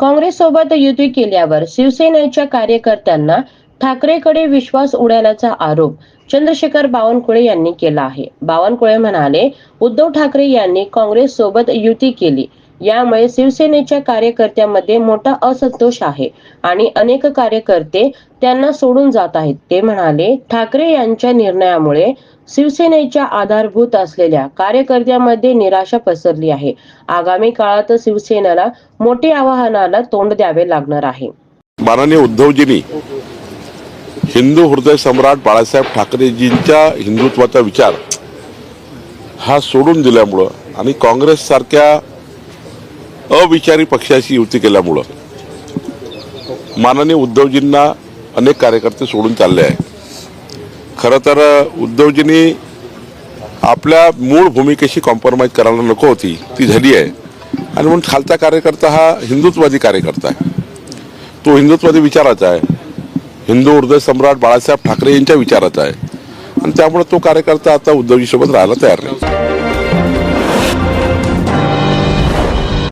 काँग्रेससोबत युती केल्यावर शिवसेनेच्या कार्यकर्त्यांना ठाकरेकडे विश्वास उडाल्याचा आरोप चंद्रशेखर बावनकुळे यांनी केला आहे. बावनकुळे म्हणाले उद्धव ठाकरे यांनी काँग्रेस सोबत युती केली. यामुळे शिवसेनेच्या कार्यकर्त्यांमध्ये मोठा असंतोष आहे आणि अनेक कार्यकर्ते त्यांना सोडून जात आहेत. ते म्हणाले ठाकरे यांच्या निर्णयामुळे शिवसेनेच्या आधारभूत असलेल्या कार्यकर्त्यांमध्ये निराशा पसरली आहे. आगामी काळात शिवसेनेला मोठे आव्हानाला तोंड द्यावे लागणार आहे. माननीय उद्धवजींनी हिंदू हृदय सम्राट बाळासाहेब ठाकरेजींच्या हिंदुत्वाचा विचार हा सोडून दिल्यामुळं आणि काँग्रेस सारख्या अविचारी पक्षाशी युती केल्यामुळं माननीय उद्धवजींना अनेक कार्यकर्ते सोडून चालले आहे खरं तर उद्धवजींनी आपल्या मूळ भूमिकेशी कॉम्प्रोमाइज करायला नको होती ती झाली आहे. आणि म्हणून खालचा कार्यकर्ता हा हिंदुत्ववादी कार्यकर्ता आहे. तो हिंदुत्ववादी विचाराचा आहे. हिंदू हृदय सम्राट बाळासाहेब ठाकरे यांच्या विचाराचा आहे. आणि त्यामुळे तो कार्यकर्ता आता उद्धवजीसोबत राहायला तयार नाही.